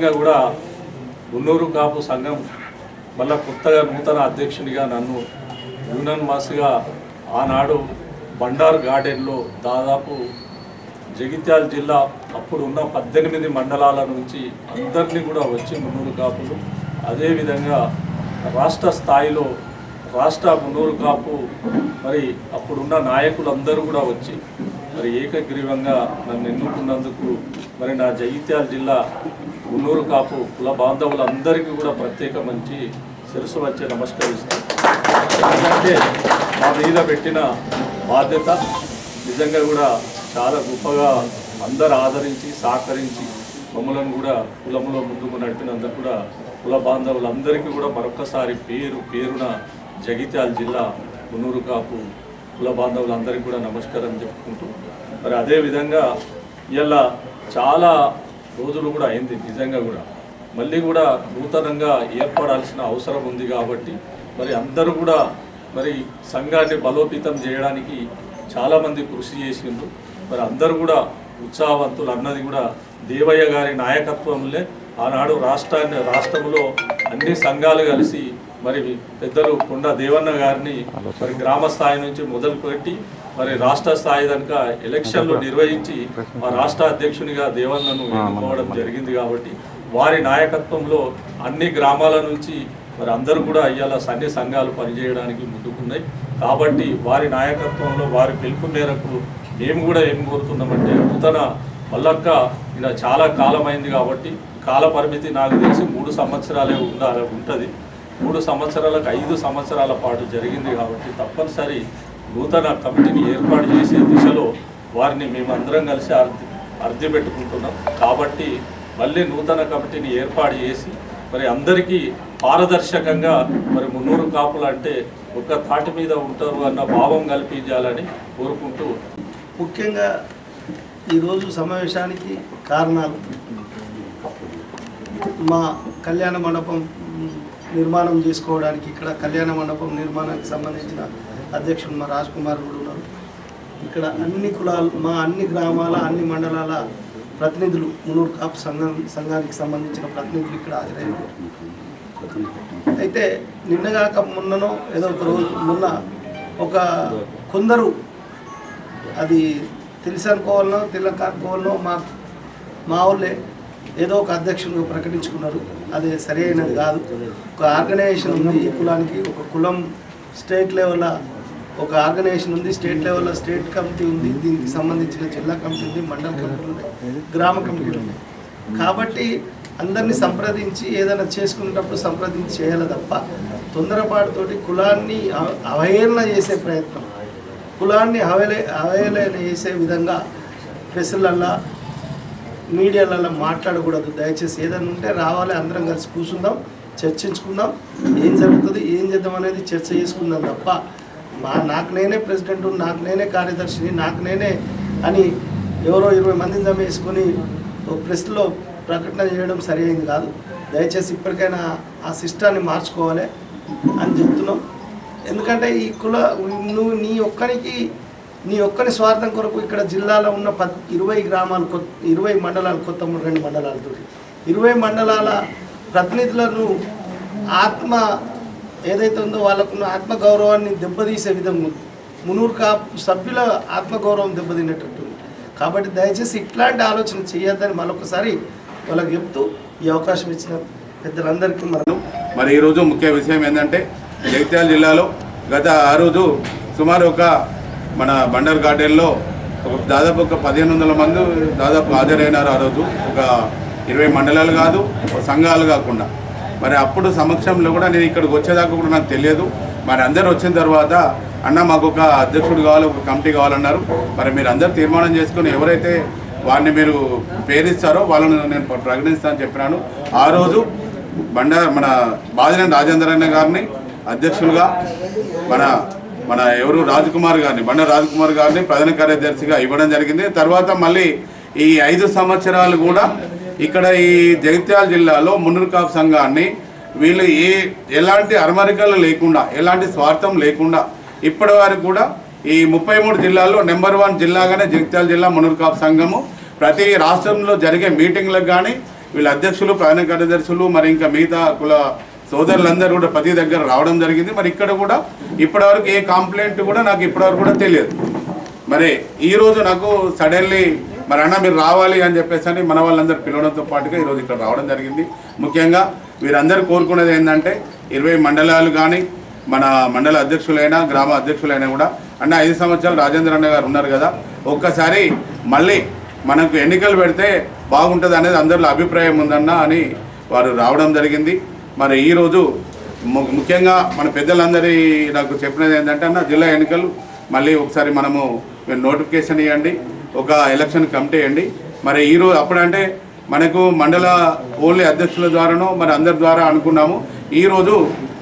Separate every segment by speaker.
Speaker 1: విధంగా కూడా గున్నూరు కాపు సంఘం మళ్ళా కొత్తగా నూతన అధ్యక్షునిగా నన్ను యూనియన్ మాస్గా ఆనాడు బండార్ గార్డెన్లో దాదాపు జగిత్యాల జిల్లా అప్పుడు ఉన్న పద్దెనిమిది మండలాల నుంచి అందరినీ కూడా వచ్చి మున్నూరు కాపులు. అదేవిధంగా రాష్ట్ర స్థాయిలో రాష్ట్ర మున్నూరు కాపు మరి అప్పుడున్న నాయకులందరూ కూడా వచ్చి మరి ఏకగ్రీవంగా నన్ను ఎన్నుకున్నందుకు మరి నా జగిత్యాల జిల్లా ఉన్నూరు కాపు కుల బాంధవులందరికీ కూడా ప్రత్యేక మంచి శిరసు వచ్చి నమస్కరిస్తాం ఎందుకంటే మా మీద పెట్టిన బాధ్యత నిజంగా కూడా చాలా గొప్పగా అందరు ఆదరించి సహకరించి మమ్మలను కూడా కులంలో ముందుకు నడిపినందుకు కూడా కుల బాంధవులందరికీ కూడా మరొకసారి పేరు పేరున జగిత్యాల జిల్లా మున్నూరు కాపు కుల బాంధవులందరికీ కూడా నమస్కారం చెప్పుకుంటూ మరి అదేవిధంగా ఇలా చాలా రోజులు కూడా అయింది నిజంగా కూడా. మళ్ళీ కూడా నూతనంగా ఏర్పడాల్సిన అవసరం ఉంది కాబట్టి మరి అందరూ కూడా మరి సంఘాన్ని బలోపేతం చేయడానికి చాలామంది కృషి చేసిండ్రు. మరి అందరూ కూడా ఉత్సాహవంతులు అన్నది కూడా దేవయ్య గారి నాయకత్వంలో ఆనాడు రాష్ట్రాన్ని రాష్ట్రంలో అన్ని సంఘాలు కలిసి మరి పెద్దలు కొండ దేవన్న గారిని మరి గ్రామ స్థాయి నుంచి మొదలుపెట్టి మరి రాష్ట్ర స్థాయి దాకా ఎలక్షన్లు నిర్వహించి మా రాష్ట్ర అధ్యక్షునిగా దేవన్నను ఎన్నుకోవడం జరిగింది కాబట్టి వారి నాయకత్వంలో అన్ని గ్రామాల నుంచి మరి అందరూ కూడా ఇవాళ సన్ని సంఘాలు పనిచేయడానికి ముందుకున్నాయి. కాబట్టి వారి నాయకత్వంలో వారి పిలుపు మేరకు మేము కూడా ఏం కోరుతున్నామంటే నూతన మల్లక్క ఇలా చాలా కాలమైంది కాబట్టి కాల పరిమితి నాకు తెలిసి మూడు సంవత్సరాలే ఉండాలి ఉంటుంది. మూడు సంవత్సరాలకు ఐదు సంవత్సరాల పాటు జరిగింది కాబట్టి తప్పనిసరి నూతన కమిటీని ఏర్పాటు చేసే దిశలో వారిని మేమందరం కలిసి అర్థి అర్థి పెట్టుకుంటున్నాం. కాబట్టి మళ్ళీ నూతన కమిటీని ఏర్పాటు చేసి మరి అందరికీ పారదర్శకంగా మరి మున్నూరు కాపులు అంటే ఒక తాటి మీద ఉంటారు అన్న భావం కల్పించాలని కోరుకుంటూ
Speaker 2: ముఖ్యంగా ఈరోజు సమావేశానికి కారణాలు. మా కళ్యాణ మండపం నిర్మాణం చేసుకోవడానికి ఇక్కడ కళ్యాణ మండపం నిర్మాణానికి సంబంధించిన అధ్యక్షుడు మా రాజ్ కుమార్ కూడా ఉన్నారు. ఇక్కడ అన్ని కులాలు మా అన్ని గ్రామాల అన్ని మండలాల ప్రతినిధులు మునూరు కాపు సంఘం సంఘానికి సంబంధించిన ప్రతినిధులు ఇక్కడ హాజరైనారు. అయితే నిన్నగాక మొన్ననో ఏదో ఒక రోజు మొన్న ఒక కొందరు అది తెలిసి అనుకోవాలనో తెలియక అనుకోవాలనో మా మా వాళ్ళే ఏదో ఒక అధ్యక్షునిగా ప్రకటించుకున్నారు. అది సరైనది కాదు. ఒక ఆర్గనైజేషన్ ఉంది ఈ కులానికి ఒక కులం స్టేట్ లెవెల్లో ఒక ఆర్గనైజేషన్ ఉంది స్టేట్ లెవెల్లో స్టేట్ కమిటీ ఉంది దీనికి సంబంధించిన జిల్లా కమిటీ ఉంది మండల కమిటీ ఉంది గ్రామ కమిటీలు ఉన్నాయి. కాబట్టి అందరినీ సంప్రదించి ఏదైనా చేసుకునేటప్పుడు సంప్రదించి చేయాలి తప్ప తొందరపాటుతోటి కులాన్ని అవహేళన చేసే ప్రయత్నం కులాన్ని అవలే అవహేళన చేసే విధంగా ప్రెస్లల్లో మీడియాలలో మాట్లాడకూడదు. దయచేసి ఏదైనా ఉంటే రావాలి అందరం కలిసి కూర్చుందాం చర్చించుకుందాం ఏం జరుగుతుంది ఏం చేద్దాం అనేది చర్చ చేసుకుందాం తప్ప మా నాకు నేనే ప్రెసిడెంట్ నాకు నేనే కార్యదర్శిని నాకు నేనే అని ఎవరో ఇరవై మందిని జమేసుకొని ఓ ప్రెస్లో ప్రకటన చేయడం సరైనది కాదు. దయచేసి ఇప్పటికైనా ఆ సిస్టాన్ని మార్చుకోవాలి అని చెప్తున్నాం. ఎందుకంటే ఈ కుల నువ్వు నీ ఒక్కనికి నీ ఒక్కని స్వార్థం కొరకు ఇక్కడ జిల్లాలో ఉన్న పద్ ఇరవై గ్రామాలు కొత్త ఇరవై మండలాలు కొత్త రెండు మండలాలతో ఇరవై మండలాల ప్రతినిధులను ఆత్మ ఏదైతే ఉందో వాళ్ళకున్న ఆత్మగౌరవాన్ని దెబ్బతీసే విధంగా ఉంది మునూరు కా సభ్యుల ఆత్మగౌరవం దెబ్బతినేటట్టుంది. కాబట్టి దయచేసి ఇట్లాంటి ఆలోచన చేయొద్దని మరొకసారి వాళ్ళకి చెప్తూ ఈ అవకాశం ఇచ్చిన పెద్దలందరికీ మనం
Speaker 3: మరి ఈరోజు ముఖ్య విషయం ఏంటంటే జగిత్యాల జిల్లాలో గత ఆ రోజు సుమారు ఒక మన బండర్ గార్డెన్లో ఒక దాదాపు ఒక పదిహేను వందల మంది దాదాపు హాజరైనారు ఆ రోజు. ఒక ఇరవై మండలాలు కాదు ఒక సంఘాలు కాకుండా. మరి అప్పుడు సమక్షంలో కూడా నేను ఇక్కడికి వచ్చేదాకా కూడా నాకు తెలియదు. మరి అందరు వచ్చిన తర్వాత అన్న మాకు ఒక అధ్యక్షుడు కావాలి ఒక కమిటీ కావాలన్నారు. మరి మీరు అందరు తీర్మానం చేసుకొని ఎవరైతే వారిని మీరు పేరిస్తారో వాళ్ళని నేను ప్రకటిస్తానని చెప్పినాను. ఆ రోజు బండ మన బాదినేని రాజేంద్ర అన్న గారిని అధ్యక్షులుగా మన మన ఎవరు రాజకుమార్ గారిని బండ రాజకుమార్ గారిని ప్రధాన కార్యదర్శిగా ఇవ్వడం జరిగింది. తర్వాత మళ్ళీ ఈ ఐదు సంవత్సరాలు కూడా ఇక్కడ ఈ జగిత్యాల జిల్లాలో మున్నూరు సంఘాన్ని వీళ్ళు ఏ ఎలాంటి అరమరికలు లేకుండా ఎలాంటి స్వార్థం లేకుండా ఇప్పటి వరకు కూడా ఈ ముప్పై మూడు జిల్లాల్లో నెంబర్ వన్ జిల్లాగానే జగిత్యాల జిల్లా మున్నూరు సంఘము. ప్రతి రాష్ట్రంలో జరిగే మీటింగ్లకు కానీ వీళ్ళ అధ్యక్షులు ప్రధాన కార్యదర్శులు మరి ఇంకా మిగతా కుల సోదరులందరూ కూడా ప్రతి దగ్గర రావడం జరిగింది. మరి ఇక్కడ కూడా ఇప్పటివరకు ఏ కంప్లైంట్ కూడా నాకు ఇప్పటివరకు కూడా తెలియదు. మరి ఈరోజు నాకు సడన్లీ మరి అన్న మీరు రావాలి అని చెప్పేసి అని మన వాళ్ళందరూ పిలవడంతో పాటుగా ఈరోజు ఇక్కడ రావడం జరిగింది. ముఖ్యంగా వీరందరూ కోరుకునేది ఏంటంటే ఇరవై మండలాలు కానీ మన మండల అధ్యక్షులైనా గ్రామ అధ్యక్షులైనా కూడా అన్న ఐదు సంవత్సరాలు రాజేంద్ర అన్న గారు ఉన్నారు కదా ఒక్కసారి మళ్ళీ మనకు ఎన్నికలు పెడితే బాగుంటుంది అనేది అందరిలో అభిప్రాయం ఉందన్న అని వారు రావడం జరిగింది. మరి ఈరోజు ము- ముఖ్యంగా మన పెద్దలందరి నాకు చెప్పినది ఏంటంటే అన్న జిల్లా ఎన్నికలు మళ్ళీ ఒకసారి మనము నోటిఫికేషన్ ఇవ్వండి ఒక ఎలక్షన్ కమిటీ అండి మరి ఈరోజు అప్పుడంటే మనకు మండల ఓన్లీ అధ్యక్షుల ద్వారానో మరి అందరి ద్వారా అనుకున్నాము. ఈరోజు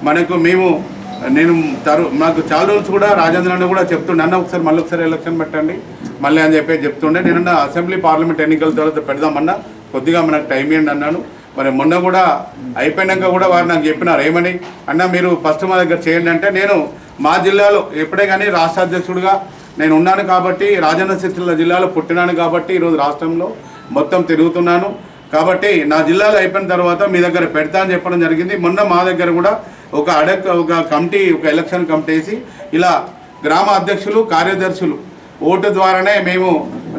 Speaker 3: మనకు మేము నేను తరు నాకు చాలా రోజులు కూడా రాజేంద్ర అన్న కూడా చెప్తుండే అన్న ఒకసారి మళ్ళీ ఒకసారి ఎలక్షన్ పెట్టండి. మళ్ళీ అని చెప్పి చెప్తుండే. నేను అసెంబ్లీ పార్లమెంట్ ఎన్నికల తర్వాత పెడదామన్నా. కొద్దిగా మనకు టైం ఇవ్వండి అన్నాను. మరి మొన్న కూడా అయిపోయినాక కూడా వారు నాకు చెప్పినారు ఏమని? అన్న మీరు ఫస్ట్ మా దగ్గర చేయండి అంటే నేను మా జిల్లాలో ఎప్పుడే కానీ రాష్ట్ర అధ్యక్షుడిగా నేను ఉన్నాను కాబట్టి రాజన్న సిరిసిల్ల జిల్లాలో పుట్టినాను కాబట్టి ఈరోజు రాష్ట్రంలో మొత్తం తిరుగుతున్నాను. కాబట్టి నా జిల్లాలో అయిపోయిన తర్వాత మీ దగ్గర పెడతా అని చెప్పడం జరిగింది. మొన్న మా దగ్గర కూడా ఒక అడక్ ఒక కమిటీ ఒక ఎలక్షన్ కమిటీ వేసి ఇలా గ్రామ అధ్యక్షులు కార్యదర్శులు ఓటు ద్వారానే మేము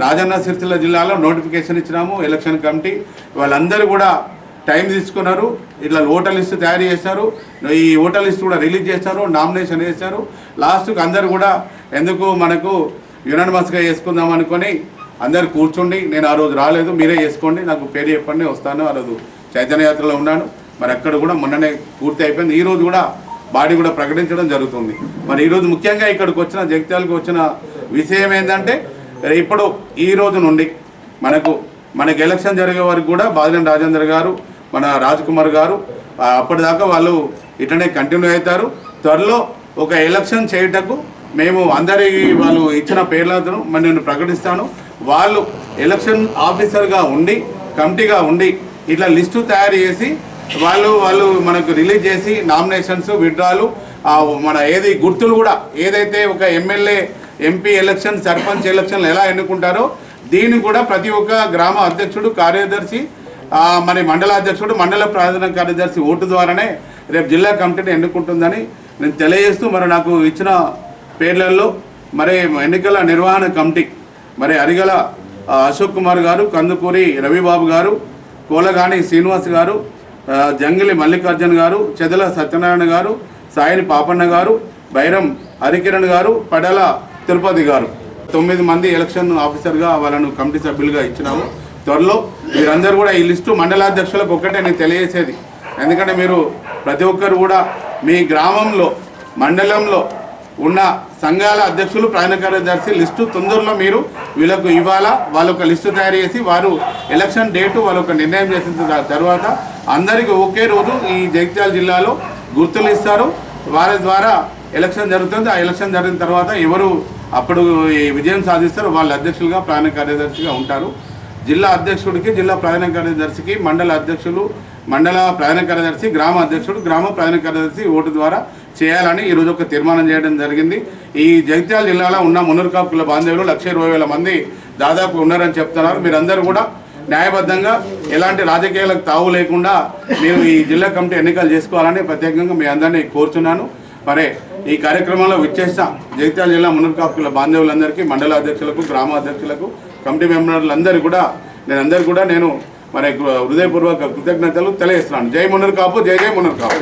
Speaker 3: రాజన్న సిరిసిల్ల జిల్లాలో నోటిఫికేషన్ ఇచ్చినాము ఎలక్షన్ కమిటీ. వాళ్ళందరూ కూడా టైం తీసుకున్నారు. ఇట్లా ఓటర్ లిస్ట్ తయారు చేశారు. ఈ ఓటర్ లిస్ట్ కూడా రిలీజ్ చేశారు నామినేషన్ వేశారు. లాస్ట్కి అందరు కూడా ఎందుకు మనకు యునానిమస్గా చేసుకుందాం అనుకొని అందరు కూర్చోండి నేను ఆ రోజు రాలేదు మీరే చేసుకోండి నాకు పేరు చెప్పండి వస్తాను ఆ రోజు చైతన్య యాత్రలో ఉన్నాను. మరి అక్కడ కూడా మొన్ననే పూర్తి అయిపోయింది. ఈ రోజు కూడా బాడీ కూడా ప్రకటించడం జరుగుతుంది. మరి ఈరోజు ముఖ్యంగా ఇక్కడికి వచ్చిన జగిత్యాలకు వచ్చిన విషయం ఏంటంటే ఇప్పుడు ఈ రోజు నుండి మనకు మనకి ఎలక్షన్ జరిగే వరకు కూడా బాదినేని రాజేందర్ గారు మన రాజ్ కుమార్ గారు అప్పటిదాకా వాళ్ళు ఇట్లనే కంటిన్యూ అవుతారు. త్వరలో ఒక ఎలక్షన్ చేయుటకు మేము అందరి వాళ్ళు ఇచ్చిన పేర్లను మరి నేను ప్రకటిస్తాను. వాళ్ళు ఎలక్షన్ ఆఫీసర్గా ఉండి కమిటీగా ఉండి ఇట్లా లిస్టు తయారు చేసి వాళ్ళు వాళ్ళు మనకు రిలీజ్ చేసి నామినేషన్స్ విడ్రాలు మన ఏది గుర్తులు కూడా ఏదైతే ఒక ఎమ్మెల్యే ఎంపీ ఎలక్షన్ సర్పంచ్ ఎలక్షన్లు ఎలా ఎన్నుకుంటారో దీన్ని కూడా ప్రతి ఒక్క గ్రామ అధ్యక్షుడు కార్యదర్శి మరి మండల అధ్యక్షుడు మండల ప్రధాన కార్యదర్శి ఓటు ద్వారానే రేపు జిల్లా కమిటీని ఎన్నుకుంటుందని నేను తెలియజేస్తూ మరి నాకు ఇచ్చిన పేర్లలో మరి ఎన్నికల నిర్వహణ కమిటీ మరి అరిగల అశోక్ కుమార్ గారు కందుకూరి రవిబాబు గారు కోలగాని శ్రీనివాస్ గారు జంగిలి మల్లికార్జున్ గారు చెదల సత్యనారాయణ గారు సాయిని పాపన్న గారు బైరం హరికిరణ్ గారు పడల తిరుపతి గారు. తొమ్మిది మంది ఎలక్షన్ ఆఫీసర్గా వాళ్ళను కమిటీ సభ్యులుగా ఇచ్చినాము. త్వరలో మీరందరూ కూడా ఈ లిస్టు మండలాధ్యక్షులకు ఒక్కటే నేను తెలియజేసేది. ఎందుకంటే మీరు ప్రతి ఒక్కరు కూడా మీ గ్రామంలో మండలంలో ఉన్న సంఘాల అధ్యక్షులు ప్రధాన కార్యదర్శి లిస్టు తొందరలో మీరు వీళ్ళకు ఇవ్వాలా? వాళ్ళ ఒక లిస్టు తయారు చేసి వారు ఎలక్షన్ డేటు వాళ్ళ ఒక నిర్ణయం చేసిన తర్వాత అందరికీ ఒకే రోజు ఈ జగిత్యాల జిల్లాలో గుర్తులు ఇస్తారు. వారి ద్వారా ఎలక్షన్ జరుగుతుంది. ఆ ఎలక్షన్ జరిగిన తర్వాత ఎవరు అప్పుడు విజయం సాధిస్తారో వాళ్ళ అధ్యక్షులుగా ప్రధాన కార్యదర్శిగా ఉంటారు. జిల్లా అధ్యక్షుడికి జిల్లా ప్రధాన కార్యదర్శికి మండల అధ్యక్షులు మండల ప్రధాన కార్యదర్శి గ్రామ అధ్యక్షుడు గ్రామ ప్రధాన కార్యదర్శి ఓటు ద్వారా చేయాలని ఈరోజు ఒక తీర్మానం చేయడం జరిగింది. ఈ జగిత్యాల జిల్లాలో ఉన్న మునర్కాపుల బాంధవులు లక్ష ఇరవై వేల మంది దాదాపు ఉన్నారని చెప్తున్నారు. మీరందరూ కూడా న్యాయబద్ధంగా ఎలాంటి రాజకీయాలకు తావు లేకుండా మీరు ఈ జిల్లా కమిటీ ఎన్నికలు చేసుకోవాలని ప్రత్యేకంగా మీ అందరినీ కోరుతున్నాను మరి ఈ కార్యక్రమంలో విచ్చేసిన జగిత్యాల జిల్లా మునర్కాపుల బాంధవులందరికీ మండల అధ్యక్షులకు గ్రామ అధ్యక్షులకు కమిటీ మెంబర్లందరూ కూడా నేను అందరు కూడా నేను మరి హృదయపూర్వక కృతజ్ఞతలు తెలియజేస్తున్నాను. జై మునర్కాపు జై జై మునర్కాపు.